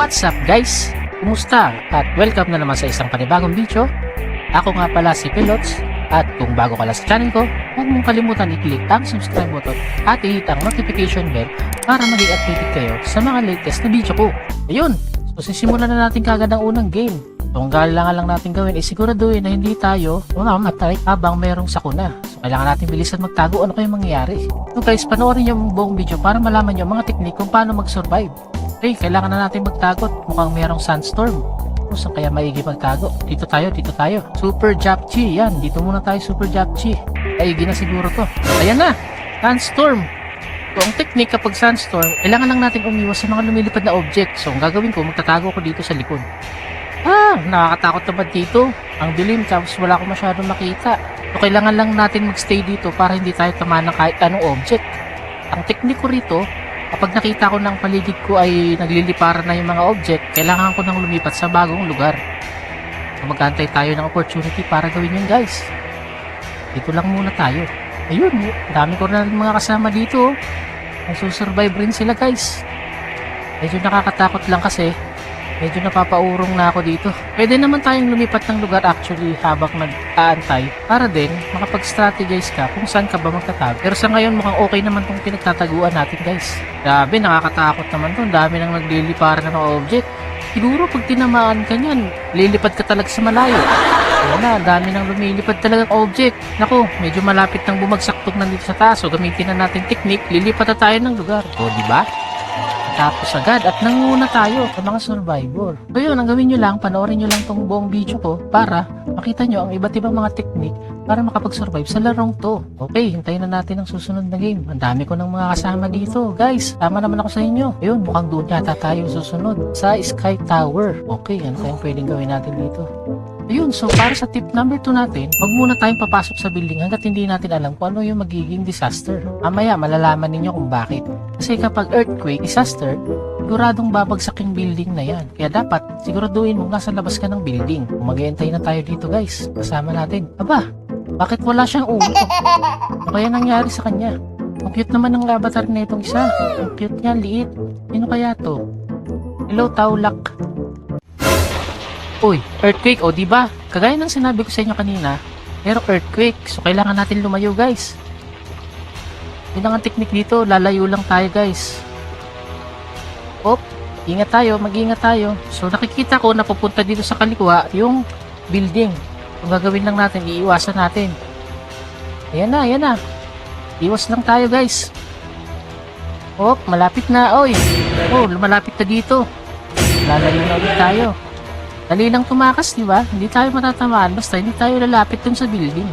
What's up guys? Kumusta? At welcome na naman sa isang panibagong video. Ako nga pala si Pilots at kung bago ka lang sa channel ko, huwag mong kalimutan i-click ang subscribe button at i-hit ang notification bell para maging updated kayo sa mga latest na video ko. Ayun, so sisimulan na natin kagad ang unang game. So, ang kailangan lang natin gawin ay siguraduhin na hindi tayo mamamatay habang merong sakuna. So, kailangan natin bilisan magtago ano kayo mangyayari. So guys, panoorin niyo ang buong video para malaman niyo ang mga teknik kung paano mag-survive. Okay, kailangan na natin magtago at mukhang merong sandstorm. Kung saan kaya maigi magtago? Dito tayo, dito tayo. Super Japchi, yan. Dito muna tayo, Super Japchi. Maigi na siguro to. Ayan na, sandstorm. So, ang technique kapag sandstorm, kailangan lang natin umiwas sa mga lumilipad na object. So, ang gagawin ko, magtatago ko dito sa likod. Ah, nakakatakot naman dito. Ang dilim, tapos wala ko masyadong makita. So, kailangan lang natin magstay dito para hindi tayo tamaan ng kahit anong object. Ang technique ko rito, kapag nakita ko ng paligid ko ay nagliliparan na yung mga object, kailangan ko nang lumipat sa bagong lugar. So, magantay tayo ng opportunity para gawin yun guys. Dito lang muna tayo. Ayun, dami ko na mga kasama dito. Nagsusurvive rin sila guys. Medyo nakakatakot lang kasi medyo napapaurong na ako dito. Pwede naman tayong lumipat ng lugar actually habang nag-aantay para din makapag-strategize ka kung saan ka ba magtatago. Pero sa ngayon mukhang okay naman tong pinagtataguan natin guys. Grabe, nakakatakot naman to. Ang dami nang nagliliparan na ng object. Siguro pag tinamaan ka niyan, lilipad ka talaga sa malayo. Ang dami nang lumilipad talagang object. Naku, medyo malapit nang bumagsak tong nandito sa taas. So gamitin na natin technique, lilipat na tayo ng lugar. O, di ba? Tapos agad at nanguna tayo sa mga survivor. So yun, ang gawin nyo lang, panoorin nyo lang tong buong video ko para makita nyo ang iba't ibang mga technique para makapag-survive sa larong to. Okay, hintayin na natin ang susunod na game. Ang dami ko ng mga kasama dito. Guys, tama naman ako sa inyo. Ayun, mukhang doon yata tayo susunod. Sa Sky Tower. Okay, ano kayang pwedeng gawin natin dito? Ayun, so para sa tip number 2 natin, wag muna tayong papasok sa building hanggat hindi natin alam kung ano yung magiging disaster. Mamaya, malalaman ninyo kung bakit. Kasi kapag earthquake, disaster, siguradong babagsak yung building na yan. Kaya dapat, siguraduhin mo nasa labas ka ng building. Mag-iintay na tayo dito guys, kasama natin. Aba, bakit wala siyang ulo? Ano kaya nangyari sa kanya? Ang cute naman ng avatar na itong isa. Ang cute niya, liit. Sino kaya to? Hello, Taulak. Uy, earthquake, o di ba? Kagaya ng sinabi ko sa inyo kanina, merong earthquake, so kailangan natin lumayo guys. Yun ang technique dito, lalayo lang tayo guys. Op, ingat tayo, mag-ingat tayo. So nakikita ko na pupunta dito sa kaliwa yung building. Ang gagawin lang natin, iiwasan natin. Ayan na, ayan na. Iwas lang tayo guys. Op, malapit na, oy. Oh, lumalapit na dito. Lalayo na ulit tayo. Dali lang tumakas, di ba? Hindi tayo matatamaan basta hindi tayo lalapit dun sa building.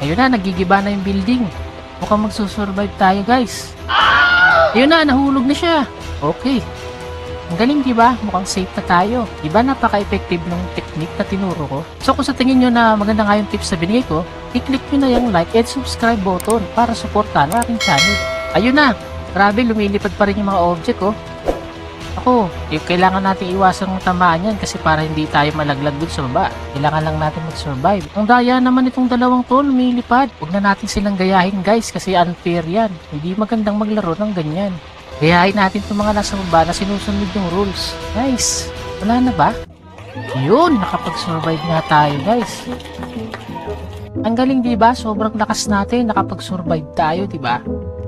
Ayun na, nagigiba na yung building. Mukhang magsusurvive tayo, guys. Ayun na, nahulog na siya. Okay. Ang galing, di ba? Mukhang safe na tayo. Di ba napaka-effective ng technique na tinuro ko? So kung sa tingin nyo na maganda nga yung tips na binigay ko, i-click nyo na yung like and subscribe button para supportahan ang aking channel. Ayun na, grabe lumilipad pa rin yung mga object, oh. Ako, yung kailangan natin iwasan ng tamaan yan kasi para hindi tayo malaglag dun sa baba. Kailangan lang natin mag-survive. Ang daya naman itong dalawang to, lumilipad. Huwag na natin silang gayahin guys kasi unfair yan. Hindi magandang maglaro ng ganyan. Gayahin natin itong mga nasa baba na sinusunod yung rules. Guys, wala na ba? Yun, nakapag-survive nga tayo guys. Ang galing di ba? Sobrang lakas natin, nakapag-survive tayo, di ba?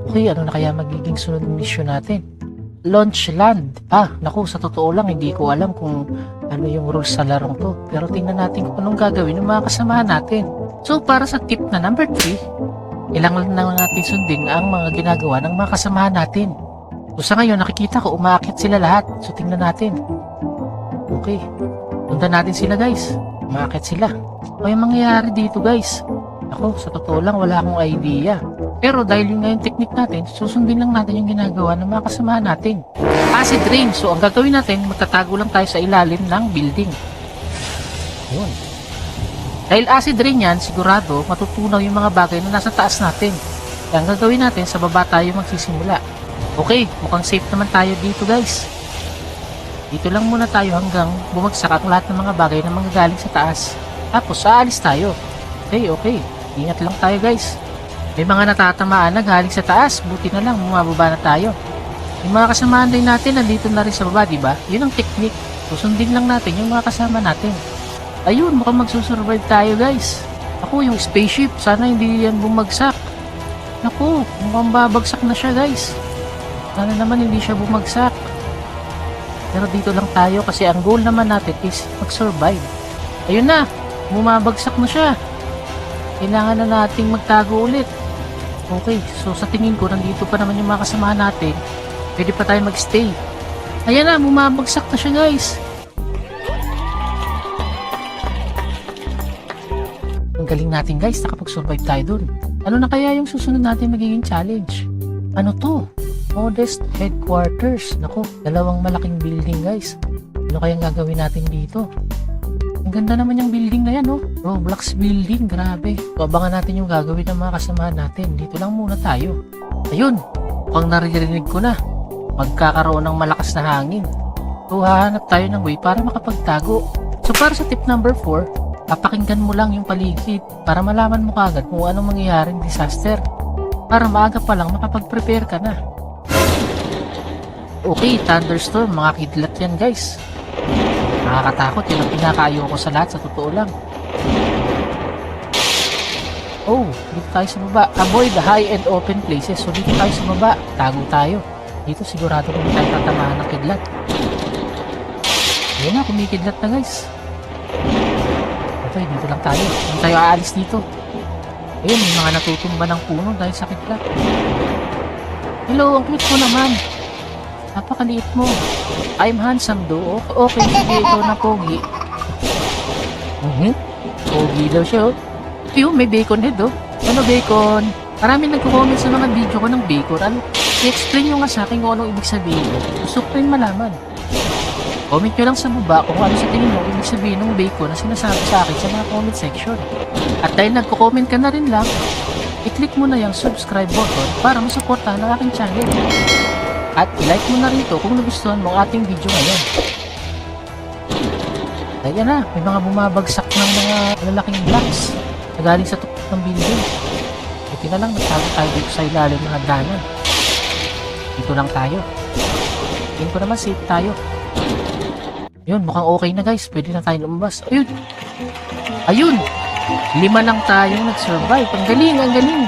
Okay, ano na kaya magiging sunod ng mission natin? Launch land. Ah, naku, sa totoo lang, hindi ko alam kung ano yung rules sa larong to. Pero tingnan natin kung anong gagawin ng mga kasamahan natin. So, para sa tip na number 3, kailangan na natin sundin ang mga ginagawa ng mga kasamahan natin. So, sa ngayon, nakikita ko, umaakit sila lahat. So, tingnan natin. Okay. Punta natin sila, guys. Umaakit sila. Ano yung mangyayari dito, guys? Ako, sa totoo lang, wala akong idea. Pero dahil yung ngayon technique natin, susundin lang natin yung ginagawa ng mga kasamahan natin. Acid rain. So, ang gagawin natin, magtatago lang tayo sa ilalim ng building. Yun. Dahil acid rain yan, sigurado, matutunaw yung mga bagay na nasa taas natin. Kaya ang gagawin natin, sa baba tayo magsisimula. Okay, mukhang safe naman tayo dito guys. Dito lang muna tayo hanggang bumagsak ang lahat ng mga bagay na manggagaling sa taas. Tapos, aalis tayo. Okay, okay. Ingat lang tayo guys. May mga natatamaan na galing sa taas. Buti na lang, bumababa na tayo. Yung mga kasamahan din natin, nandito na rin sa baba, di ba? Yun ang technique. Susundin lang natin yung mga kasama natin. Ayun, mukhang magsusurvive tayo, guys. Ako, yung spaceship, sana hindi yan bumagsak. Naku, mukhang babagsak na siya, guys. Sana naman hindi siya bumagsak. Pero dito lang tayo kasi ang goal naman natin is mag-survive. Ayun na, bumabagsak na siya. Kailangan na nating magtago ulit. Okay, so sa tingin ko, nandito pa naman yung mga kasamahan natin. Pwede pa tayo magstay. Ayan na, bumabagsak na siya guys. Ang galing natin guys, nakapag-survive tayo dun. Ano na kaya yung susunod natin magiging challenge? Ano to? Modest headquarters. Nako, dalawang malaking building guys. Ano kayang gagawin natin dito? Ganda naman yung building na yan, no? Roblox building, grabe. So, abangan natin yung gagawin ng mga kasamahan natin. Dito lang muna tayo. Ayun, mukhang naririnig ko na. Magkakaroon ng malakas na hangin. So, hahanap tayo ng way para makapagtago. So, para sa tip number 4, papakinggan mo lang yung paligid para malaman mo kagad kung anong mangyayaring disaster. Para maaga pa lang makapag-prepare ka na. Okay, thunderstorm, mga kidlat yan guys. Nakakatakot, yun ang pinakaayo ko sa lahat, sa totoo lang. Oh, dito tayo sa baba. Avoid the high and open places. So dito tayo sa baba. Tago tayo. Dito sigurado kung tayo tatamaan ng kidlat. Ayun na, kumikidlat na guys. Okay, dito lang tayo. Hindi tayo aalis dito. Ayun, may mga natutumba ng puno dahil sa kidlat. Hello, ang cute mo naman. Napakaliit mo. I'm handsome do. Okay, sige, ikaw na pogi. Mhm. Pogi daw siya, oh. Yung may bacon head, oh. Ano bacon? Marami nagko-comment sa mga video ko ng bacon. Ano, i-explain nyo nga sa akin kung anong ibig sabihin. Gusto ko rin malaman. Comment nyo lang sa baba kung ano sa tingin mo ibig sabihin ng bacon na sinasabi sa akin sa mga comment section. At dahil nagko-comment ka na rin lang, i-click mo na yung subscribe button para masuportahan ang aking channel. At i-like mo na rin ito kung nagustuhan mo ang ating video ngayon. Ayan na, may mga bumabagsak ng mga lalaking blocks na galing sa tuktok ng building. Buti na lang, nagtago tayo dito sa ilalim ng hagdanan. Dito lang tayo. Tingin ko naman safe tayo. Yun, mukhang okay na guys. Pwede na tayo lumabas. Ayun! Ayun! Lima lang tayong nag-survive. Ang galing, ang galing!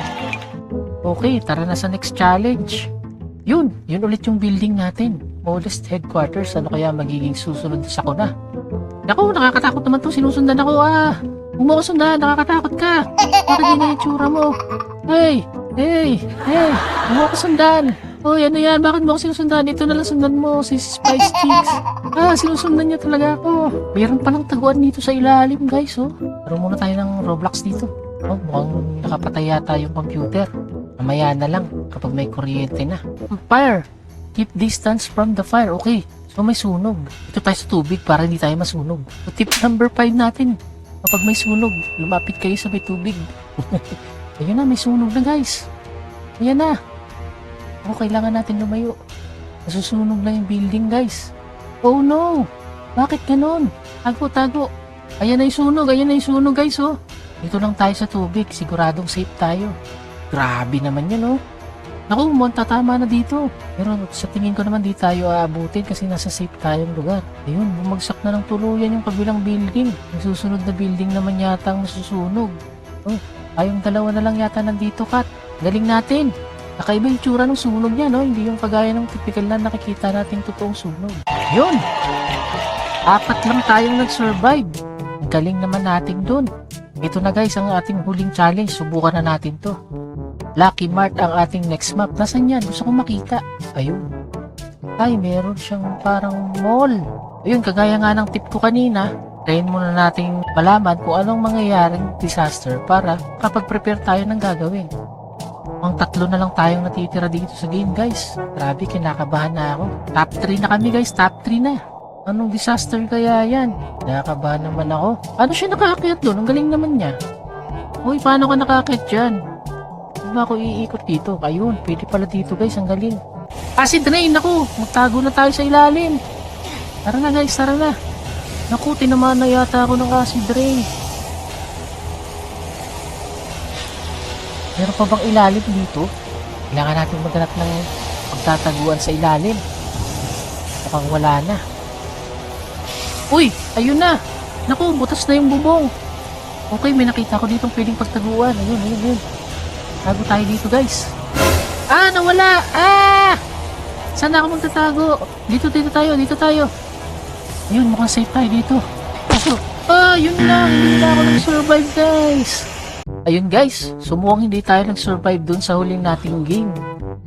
Okay, tara na sa next challenge. Yun, yun ulit yung building natin. Modest headquarters. Ano kaya magiging susunod sa kuna? Naku, nakakatakot naman to. Sinusundan ako ah. Ako sundan. Nakakatakot ka. Bakit yun yung itsura mo? Hey! Hey! Hey! Huwag mo ako sundan. Oh, ano yan? Bakit mo ako sinusundan? Ito na lang sundan mo, si Spice Chicks. Ah, sinusundan niya talaga ako. Meron palang taguan dito sa ilalim, guys, oh. Pero muna tayo ng Roblox dito. Oh, mukhang nakapatay yata yung computer. Mamaya na lang kapag may kuryente na. Fire! Keep distance from the fire. Okay. So may sunog. Ito tayo sa tubig para hindi tayo masunog. So tip number 5 natin. Kapag may sunog, lumapit kayo sa may tubig. Ayun na, may sunog na guys. Ayan na. Oh, kailangan natin lumayo. Nasusunog na yung building guys. Oh no! Bakit ganon? Tago, tago. Ayan na yung sunog, ayan na yung sunog guys oh. Dito lang tayo sa tubig, siguradong safe tayo. Grabe naman yan oh. Naku, monta tama na dito. Pero sa tingin ko naman di tayo aabutin kasi nasa safe tayong lugar. Ayun, bumagsak na ng tuluyan yung kabilang building. Yung susunod na building naman yata ang masusunog. Oh, tayong dalawa na lang yata nandito, Kat. Galing natin. Nakaiba yung tsura ng sunog niya, no? Hindi yung kagaya ng typical na nakikita nating totoong sunog. Yun! Apat lang tayong nag-survive. Galing naman natin dun. Ito na guys, ang ating huling challenge. Subukan na natin to. Lucky Mart ang ating next map. Nasaan yan? Gusto ko makita. Ayun. Ay, meron siyang parang mall. Ayun, kagaya nga ng tip ko kanina, tayin muna nating malaman kung anong mangyayaring disaster para kapag prepare tayo ng gagawin. Ang tatlo na lang tayong natitira dito sa game guys. Grabe, kinakabahan na ako. Top 3 na kami guys, top 3 na. Anong disaster kaya yan? Nakakabahan naman ako. Ano siya nakaakyat doon? Ang galing naman niya. Uy, paano ka nakaakyat dyan? Ba ako iikot dito? Ayun, pwede pala dito guys, ang galing. Acid rain, ako. Magtago na tayo sa ilalim. Tara na guys, tara na. Naku, tinamaan na yata ako ng acid rain. Meron pa bang ilalim dito? Kailangan natin maghanap ng magtataguan sa ilalim. Mukhang wala na. Uy! Ayun na! Naku, butas na yung bubong. Okay, may nakita ko dito pwedeng pagtaguan. Ayun, ayun, ayun. Tago tayo dito, guys. Ah, nawala! Ah! Saan ako magtatago? Dito, dito tayo, dito tayo. Ayun, mukhang safe tayo dito. Kaso, ah, yun lang. Hindi na ako nag-survive, guys. Ayun, guys. Sumuwang hindi tayo nag-survive dun sa huling nating game.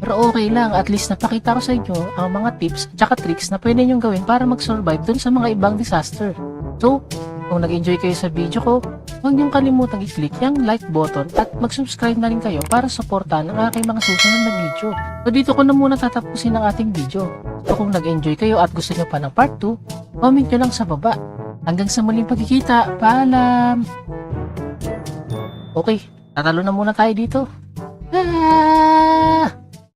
Pero okay lang, at least napakita ko sa inyo ang mga tips at tricks na pwede nyong gawin para mag-survive dun sa mga ibang disaster. So, kung nag-enjoy kayo sa video ko, huwag niyong kalimutang i-click yung like button at mag-subscribe na rin kayo para supportahan ang aking mga susunod na video. So dito ko na muna tatapusin ang ating video. So kung nag-enjoy kayo at gusto niyo pa ng part 2, comment nyo lang sa baba. Hanggang sa muling pagkikita, paalam! Okay, tatalo na muna tayo dito. Ah!